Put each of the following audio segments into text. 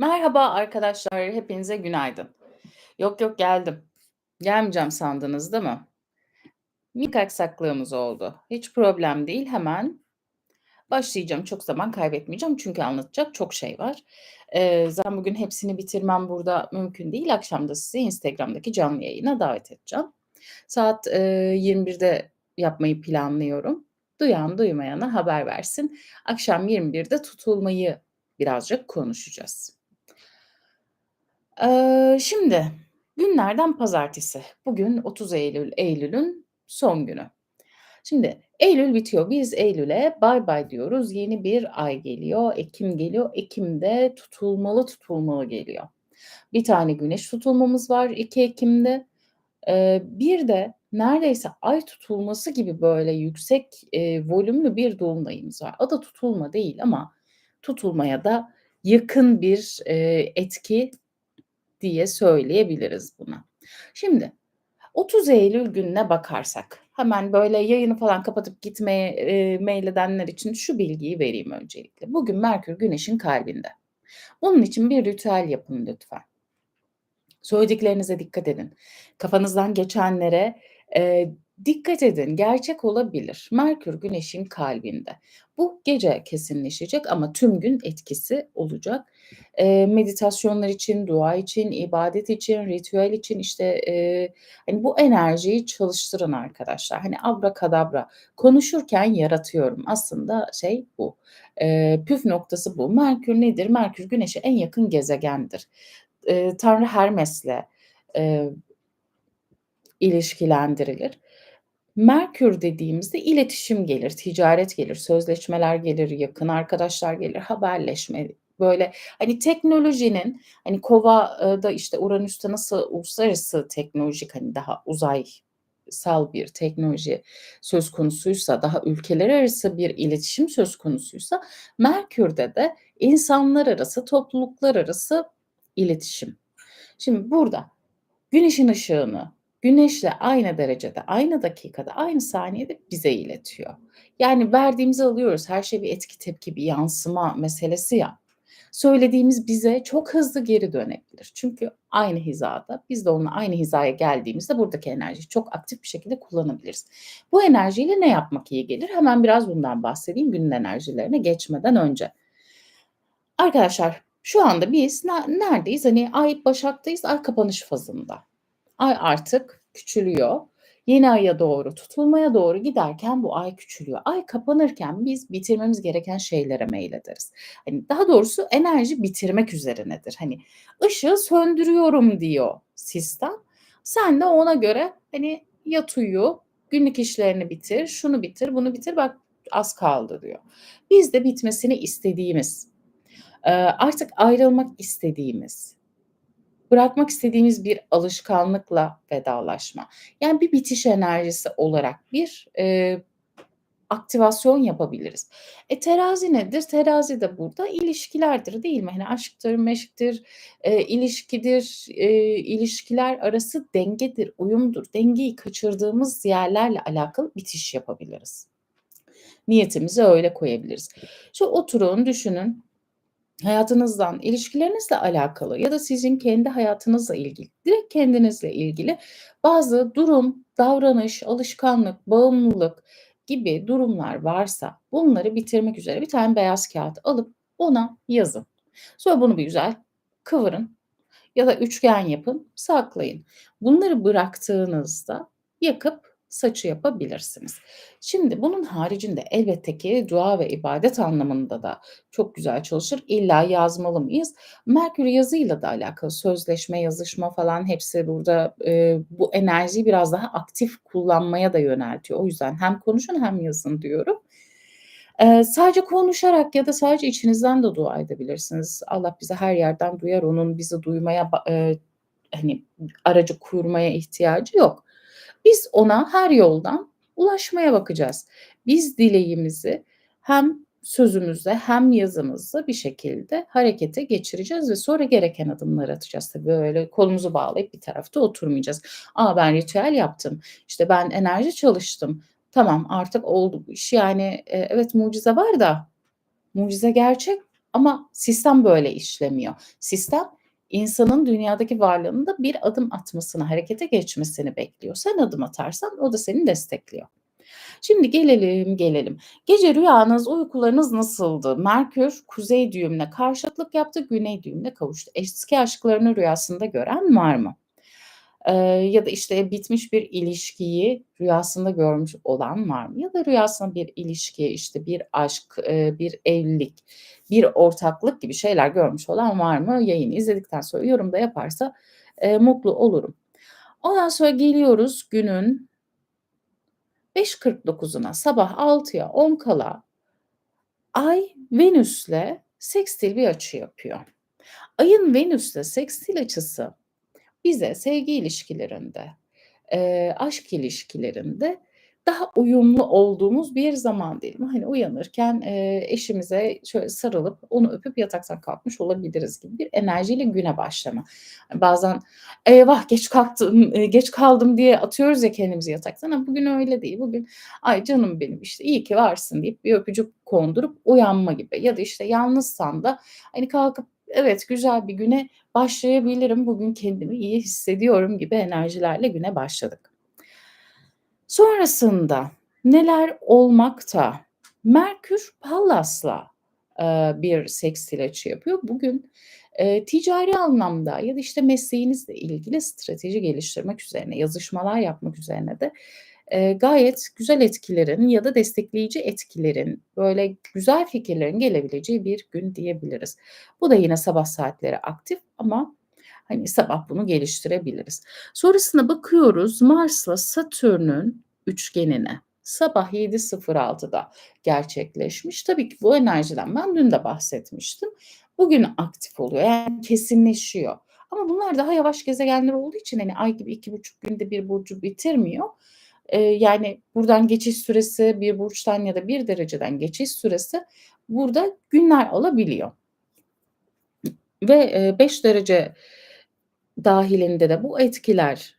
Merhaba arkadaşlar, hepinize günaydın. Yok yok geldim. Gelmeyeceğim sandınız değil mi? Minik aksaklığımız oldu. Hiç problem değil. Hemen başlayacağım. Çok zaman kaybetmeyeceğim çünkü anlatacak çok şey var. Eee, zaten bugün hepsini bitirmem burada mümkün değil. Akşam da sizi Instagram'daki canlı yayına davet edeceğim. Saat eee 21'de yapmayı planlıyorum. Duyan duymayana haber versin. Akşam 21'de tutulmayı birazcık konuşacağız. Şimdi günlerden pazartesi. Bugün 30 Eylül, Eylül'ün son günü. Şimdi Eylül bitiyor. Biz Eylül'e bay bay diyoruz. Yeni bir ay geliyor. Ekim geliyor. Ekim'de tutulmalı tutulmalı geliyor. Bir tane güneş tutulmamız var 2 Ekim'de. Eee, bir de neredeyse ay tutulması gibi böyle yüksek, eee, volümlü bir dolunayımız var. Adı tutulma değil ama tutulmaya da yakın bir, eee, etki diye söyleyebiliriz buna. Şimdi 30 Eylül gününe bakarsak, hemen böyle yayını falan kapatıp gitmeye, eee, meyledenler için şu bilgiyi vereyim öncelikle. Bugün Merkür Güneş'in kalbinde. Bunun için bir ritüel yapın lütfen. Söylediklerinize dikkat edin. Kafanızdan geçenlere, eee, dikkat edin. Gerçek olabilir. Merkür Güneş'in kalbinde. Bu gece kesinleşecek ama tüm gün etkisi olacak. Eee, meditasyonlar için, dua için, ibadet için, ritüel için, işte, eee, hani, bu enerjiyi çalıştırın arkadaşlar. Hani, abrakadabra konuşurken yaratıyorum. Aslında şey bu. Eee, püf noktası bu. Merkür nedir? Merkür Güneş'e en yakın gezegendir. Eee, Tanrı Hermes'le, eee ilişkilendirilir. Merkür dediğimizde iletişim gelir, ticaret gelir, sözleşmeler gelir, yakın arkadaşlar gelir, haberleşme, böyle, hani, teknolojinin, hani, Kova'da, işte, Uranüs'te nasıl uluslararası teknolojik, hani, daha uzaysal bir teknoloji söz konusuysa, daha ülkeler arası bir iletişim söz konusuysa Merkür'de de insanlar arası, topluluklar arası iletişim. Şimdi burada güneşin ışığını güneşle aynı derecede, aynı dakikada, aynı saniyede bize iletiyor. Yani verdiğimizi alıyoruz. Her şey bir etki, tepki, bir yansıma meselesi ya. Söylediğimiz bize çok hızlı geri dönebilir. Çünkü aynı hizada, biz de onunla aynı hizaya geldiğimizde buradaki enerjiyi çok aktif bir şekilde kullanabiliriz. Bu enerjiyle ne yapmak iyi gelir? Hemen biraz bundan bahsedeyim günün enerjilerine geçmeden önce. Arkadaşlar şu anda biz ne neredeyiz? Hani ay Başak'tayız, ay kapanış fazında. Ay artık küçülüyor. Yeni aya doğru, tutulmaya doğru giderken bu ay küçülüyor. Ay kapanırken biz bitirmemiz gereken şeylere meylederiz. Hani daha doğrusu enerji bitirmek üzerinedir. Hani ışığı söndürüyorum diyor sistem. Sen de ona göre hani yat uyu, günlük işlerini bitir, şunu bitir, bunu bitir bak az kaldı diyor. Biz de bitmesini istediğimiz, artık ayrılmak istediğimiz, bırakmak istediğimiz bir alışkanlıkla vedalaşma. Yani bir bitiş enerjisi olarak bir, eee, aktivasyon yapabiliriz. E, terazi nedir? Terazi de burada ilişkilerdir, değil mi? Hani aşktır, meşktir, eee, ilişkidir, eee, ilişkiler arası dengedir, uyumdur. Dengeyi kaçırdığımız yerlerle alakalı bitiş yapabiliriz. Niyetimizi öyle koyabiliriz. Şu oturun, düşünün. Hayatınızdan, ilişkilerinizle alakalı ya da sizin kendi hayatınızla ilgili, direkt kendinizle ilgili bazı durum, davranış, alışkanlık, bağımlılık gibi durumlar varsa bunları bitirmek üzere bir tane beyaz kağıt alıp ona yazın. Sonra bunu bir güzel kıvırın ya da üçgen yapın, saklayın. Bunları bıraktığınızda yakıp saçı yapabilirsiniz. Şimdi bunun haricinde elbette ki dua ve ibadet anlamında da çok güzel çalışır. İlla yazmalı mıyız? Merkür yazıyla da alakalı sözleşme, yazışma falan hepsi burada, eee, bu enerjiyi biraz daha aktif kullanmaya da yöneltiyor. O yüzden hem konuşun hem yazın diyorum. Eee, sadece konuşarak ya da sadece içinizden de dua edebilirsiniz. Allah bizi her yerden duyar, onun bizi duymaya eee, hani, aracı kurmaya ihtiyacı yok. Biz ona her yoldan ulaşmaya bakacağız. Biz dileğimizi hem sözümüzle hem yazımızla bir şekilde harekete geçireceğiz ve sonra gereken adımları atacağız. Tabii böyle kolumuzu bağlayıp bir tarafta oturmayacağız. A, ben ritüel yaptım, işte ben enerji çalıştım, tamam artık oldu bu iş. Yani, eee, evet mucize var da mucize gerçek, Ama sistem böyle işlemiyor. Sistem insanın dünyadaki varlığında bir adım atmasını, harekete geçmesini bekliyor. Sen adım atarsan o da seni destekliyor. Şimdi gelelim, gelelim. Gece rüyanız, uykularınız nasıldı? Merkür kuzey düğümüne karşıtlık yaptı, güney düğümüne kavuştu. Eski aşklarını rüyasında gören var mı? Ya da, işte, bitmiş bir ilişkiyi rüyasında görmüş olan var mı? Ya da rüyasında bir ilişki, işte, bir aşk, bir evlilik, bir ortaklık gibi şeyler görmüş olan var mı? Yayını izledikten sonra yorum da yaparsa, mutlu olurum. Ondan sonra geliyoruz günün 5.49'una sabah 6'ya 10 kala Ay Venüs'le sekstil bir açı yapıyor. Ayın Venüs'le sekstil açısı bize sevgi ilişkilerinde, eee, aşk ilişkilerinde daha uyumlu olduğumuz bir zaman dilimi. Hani uyanırken, eee, eşimize şöyle sarılıp onu öpüp yataktan kalkmış olabiliriz gibi bir enerjiyle güne başlama. Bazen eyvah geç kalktım, eee, geç kaldım diye atıyoruz ya kendimizi yataktan ama bugün öyle değil. Bugün ay canım benim işte iyi ki varsın deyip bir öpücük kondurup uyanma gibi ya da işte yalnızsan da hani kalkıp evet güzel bir güne başlayabilirim. Bugün kendimi iyi hissediyorum gibi enerjilerle güne başladık. Sonrasında neler olmakta? Merkür Pallas'la, eee, bir sekstil açı yapıyor. Bugün, eee, ticari anlamda ya da, işte, mesleğinizle ilgili strateji geliştirmek üzerine, yazışmalar yapmak üzerine de, eee, gayet güzel etkilerin ya da destekleyici etkilerin, böyle güzel fikirlerin gelebileceği bir gün diyebiliriz. Bu da yine sabah saatleri aktif ama, hani, sabah bunu geliştirebiliriz. Sonrasında bakıyoruz Mars'la Satürn'ün üçgenine. Sabah 7.06'da gerçekleşmiş. Tabii ki bu enerjiden ben dün de bahsetmiştim. Bugün aktif oluyor, yani kesinleşiyor. Ama bunlar daha yavaş gezegenler olduğu için, hani, ay gibi 2,5 günde bir burcu bitirmiyor. Eee, yani buradan geçiş süresi, bir burçtan ya da bir dereceden geçiş süresi burada günler alabiliyor. Ve, eee, 5 derece dahilinde de bu etkiler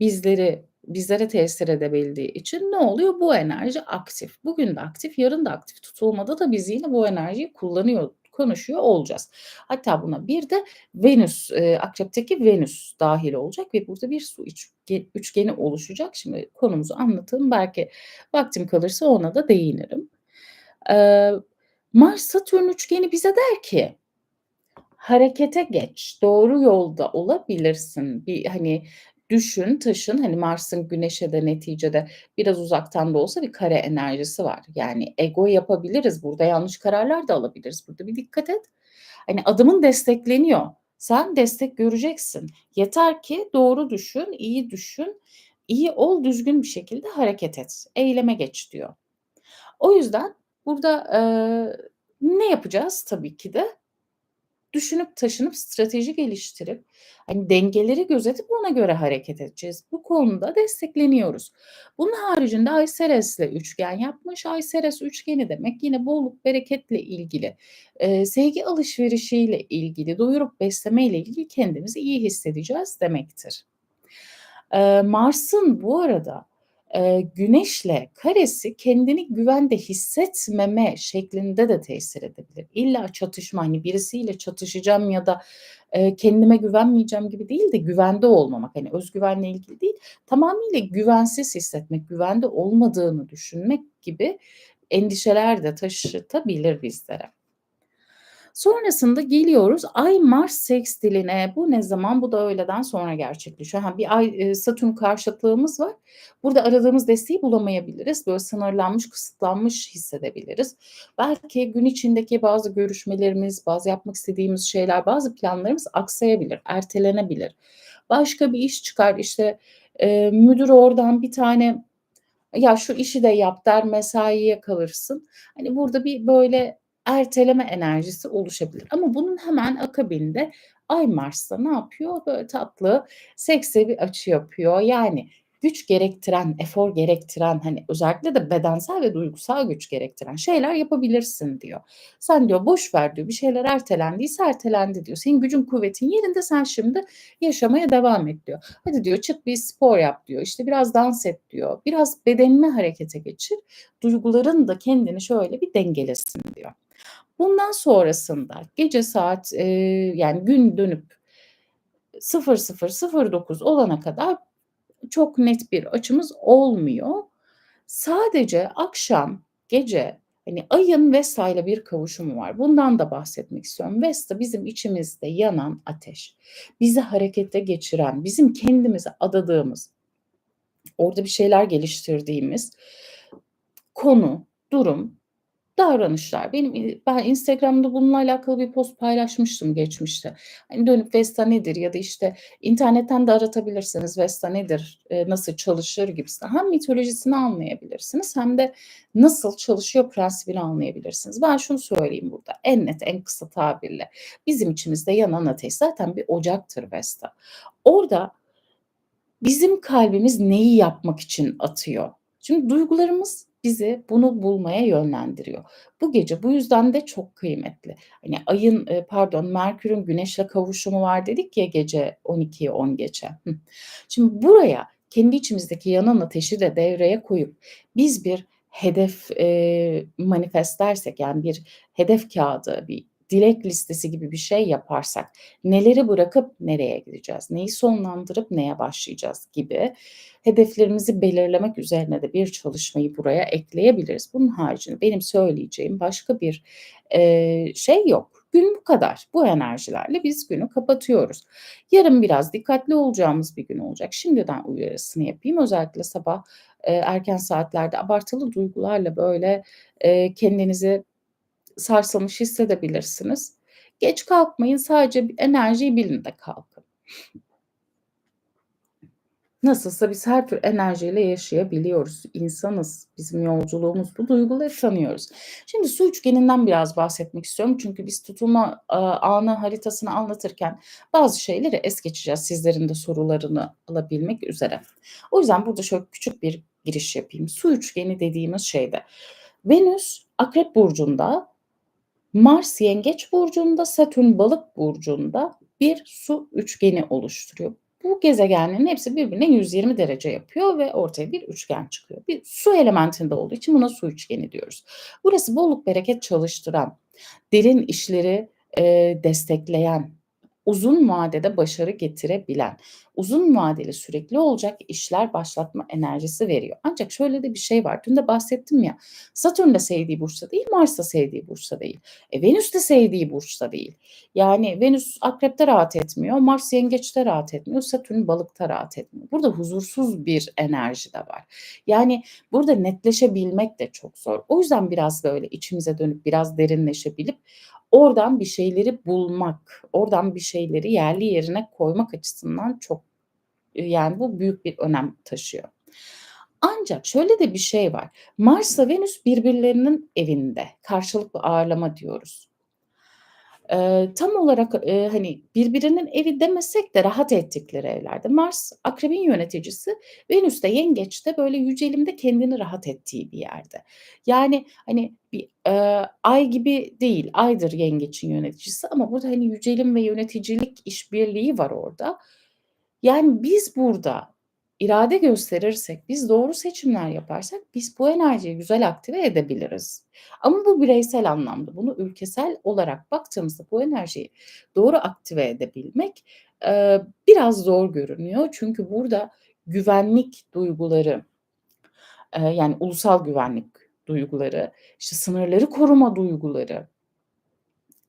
bizleri bizlere tesir edebildiği için ne oluyor? Bu enerji aktif. Bugün de aktif, yarın da aktif tutulmada da biz yine bu enerjiyi kullanıyor, konuşuyor olacağız. Hatta buna bir de Venüs, eee, Akrep'teki Venüs dâhil olacak ve burada bir su üçge üçgeni oluşacak. Şimdi konumuzu anlatayım. Belki vaktim kalırsa ona da değinirim. Eee, Mars-Satürn üçgeni bize der ki harekete geç, doğru yolda olabilirsin. Bir, hani, düşün, taşın, hani, Mars'ın Güneş'e de neticede biraz uzaktan da olsa bir kare enerjisi var. Yani ego yapabiliriz, burada yanlış kararlar da alabiliriz. Burada bir dikkat et. Hani, adımın destekleniyor. Sen destek göreceksin. Yeter ki doğru düşün, iyi düşün, iyi ol, düzgün bir şekilde hareket et. Eyleme geç diyor. O yüzden burada, eee, ne yapacağız? Tabii ki de düşünüp taşınıp strateji geliştirip, hani, dengeleri gözetip ona göre hareket edeceğiz. Bu konuda destekleniyoruz. Bunun haricinde Ay Ceres'le üçgen yapmış. Ay Ceres üçgeni demek yine bolluk bereketle ilgili, eee, sevgi alışverişiyle ilgili, doyurup beslemeyle ilgili kendimizi iyi hissedeceğiz demektir. Eee, Mars'ın bu arada, eee, Güneş'le karesi kendini güvende hissetmeme şeklinde de tesir edebilir. İlla çatışma, hani, birisiyle çatışacağım ya da, eee, kendime güvenmeyeceğim gibi değil de güvende olmamak, hani, öz güvenle ilgili değil, tamamıyla güvensiz hissetmek, güvende olmadığını düşünmek gibi endişeler de taşıtabilir bizlere. Sonrasında geliyoruz Ay-Mars sekstiline. Bu ne zaman? Bu da öğleden sonra gerçekleşiyor. Ha, bir Ay, eee, Satürn karşıtlığımız var. Burada aradığımız desteği bulamayabiliriz. Böyle sınırlanmış, kısıtlanmış hissedebiliriz. Belki gün içindeki bazı görüşmelerimiz, bazı yapmak istediğimiz şeyler, bazı planlarımız aksayabilir, ertelenebilir. Başka bir iş çıkar, işte, eee, müdür oradan bir tane, "Ya, şu işi de yap." der, mesaiye kalırsın. Hani, burada bir böyle erteleme enerjisi oluşabilir ama bunun hemen akabinde Ay-Mars'ta ne yapıyor? Böyle tatlı, seksi bir açı yapıyor. Yani güç gerektiren, efor gerektiren, hani, özellikle de bedensel ve duygusal güç gerektiren şeyler yapabilirsin diyor. Sen diyor, "Boş ver." diyor, "Bir şeyler ertelendiyse ertelendi." diyor. "Senin gücün kuvvetin yerinde, sen şimdi yaşamaya devam et." diyor. "Hadi." diyor, "Çık bir spor yap." diyor. "İşte, biraz dans et." diyor. "Biraz bedenini harekete geçir, duyguların da kendini şöyle bir dengelesin." diyor. Bundan sonrasında gece saat, eee, yani gün dönüp 00.09 olana kadar çok net bir açımız olmuyor. Sadece akşam, gece, hani, Ay'ın Vesta'yla bir kavuşumu var. Bundan da bahsetmek istiyorum. Vesta bizim içimizde yanan ateş. Bizi harekete geçiren, bizim kendimize adadığımız, orada bir şeyler geliştirdiğimiz konu, durum, davranışlar. Benim, ben Instagram'da bununla alakalı bir post paylaşmıştım geçmişte. Hani, dönüp Vesta nedir ya da, işte, internetten de aratabilirsiniz Vesta nedir, eee, nasıl çalışır gibisinden. Hem mitolojisini anlayabilirsiniz hem de nasıl çalışıyor prensibini anlayabilirsiniz. Ben şunu söyleyeyim burada en net, en kısa tabirle. Bizim içimizde yanan ateş zaten bir ocaktır Vesta. Orada bizim kalbimiz neyi yapmak için atıyor? Şimdi duygularımız bizi bunu bulmaya yönlendiriyor. Bu gece bu yüzden de çok kıymetli. Hani, Ay'ın, eee, pardon Merkür'ün Güneş'le kavuşumu var dedik ya gece 12'yi 10 geçe. Şimdi buraya kendi içimizdeki yanan ateşi de devreye koyup biz bir hedef, eee, manifestlersek yani bir hedef kağıdı, bir dilek listesi gibi bir şey yaparsak, neleri bırakıp nereye gideceğiz, neyi sonlandırıp neye başlayacağız gibi hedeflerimizi belirlemek üzerine de bir çalışmayı buraya ekleyebiliriz. Bunun haricinde benim söyleyeceğim başka bir, eee, şey yok. Gün bu kadar. Bu enerjilerle biz günü kapatıyoruz. Yarın biraz dikkatli olacağımız bir gün olacak. Şimdiden uyarısını yapayım. Özellikle sabah, eee, erken saatlerde abartılı duygularla, böyle, eee, kendinizi sarsılmış hissedebilirsiniz. Geç kalkmayın, sadece enerjiyi bilin de kalkın. Nasılsa biz her tür enerjiyle yaşayabiliyoruz. İnsanız. Bizim yolculuğumuz bu. Duyguları tanıyoruz. Şimdi su üçgeninden biraz bahsetmek istiyorum. Çünkü biz tutulma, aaa, anı haritasını anlatırken bazı şeyleri es geçeceğiz sizlerin de sorularını alabilmek üzere. O yüzden burada şöyle küçük bir giriş yapayım. Su üçgeni dediğimiz şeyde Venüs Akrep burcunda, Mars Yengeç burcunda, Satürn Balık burcunda bir su üçgeni oluşturuyor. Bu gezegenlerin hepsi birbirine 120 derece yapıyor ve ortaya bir üçgen çıkıyor. Bir su elementinde olduğu için buna su üçgeni diyoruz. Burası bolluk bereket çalıştıran, derin işleri, eee, destekleyen, uzun vadede başarı getirebilen, uzun vadeli sürekli olacak işler başlatma enerjisi veriyor. Ancak şöyle de bir şey var. Dün de bahsettim ya, Satürn de sevdiği burçta değil, Mars da sevdiği burçta değil. E, Venüs de sevdiği burçta değil. Yani Venüs Akrep'te rahat etmiyor, Mars Yengeç'te rahat etmiyor, Satürn Balık'ta rahat etmiyor. Burada huzursuz bir enerji de var. Yani burada netleşebilmek de çok zor. O yüzden biraz böyle içimize dönüp biraz derinleşebilip oradan bir şeyleri bulmak, oradan bir şeyleri yerli yerine koymak açısından çok, eee, yani bu büyük bir önem taşıyor. Ancak şöyle de bir şey var. Mars'la Venüs birbirlerinin evinde. Karşılıklı ağırlama diyoruz. Eee, tam olarak, eee, hani, birbirinin evi demesek de rahat ettikleri evlerde. Mars Akrebin yöneticisi, Venüs de Yengeç'te böyle yücelimde kendini rahat ettiği bir yerde. Yani, hani, bir, eee, Ay gibi değil, Ay'dır Yengeç'in yöneticisi ama burada, hani, yücelim ve yöneticilik işbirliği var orada. Yani biz burada irade gösterirsek, biz doğru seçimler yaparsak biz bu enerjiyi güzel aktive edebiliriz. Ama bu bireysel anlamda. Bunu ülkesel olarak baktığımızda bu enerjiyi doğru aktive edebilmek, eee, biraz zor görünüyor. Çünkü burada güvenlik duyguları, eee, yani ulusal güvenlik duyguları, işte, sınırları koruma duyguları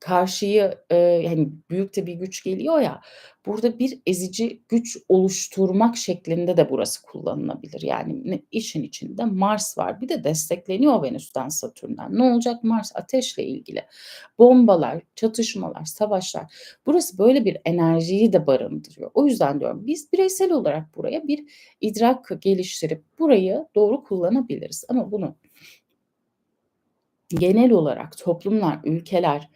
karşıyı, eee, hani, büyük de bir güç geliyor ya, burada bir ezici güç oluşturmak şeklinde de burası kullanılabilir. Yani işin içinde Mars var. Bir de destekleniyor Venüs'ten, Satürn'den. Ne olacak? Mars ateşle ilgili. Bombalar, çatışmalar, savaşlar. Burası böyle bir enerjiyi de barındırıyor. O yüzden diyorum biz bireysel olarak buraya bir idrak geliştirip burayı doğru kullanabiliriz ama bunu genel olarak toplumlar, ülkeler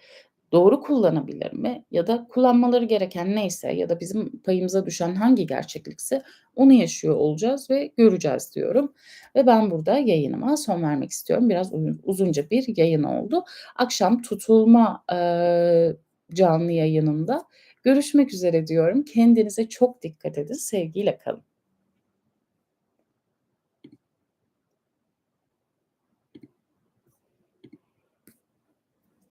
doğru kullanabilir mi ya da kullanmaları gereken neyse ya da bizim payımıza düşen hangi gerçeklikse onu yaşıyor olacağız ve göreceğiz diyorum ve ben burada yayınıma son vermek istiyorum. Biraz uzun uzunca bir yayın oldu. Akşam tutulma, eee, canlı yayınında görüşmek üzere diyorum. Kendinize çok dikkat edin. Sevgiyle kalın.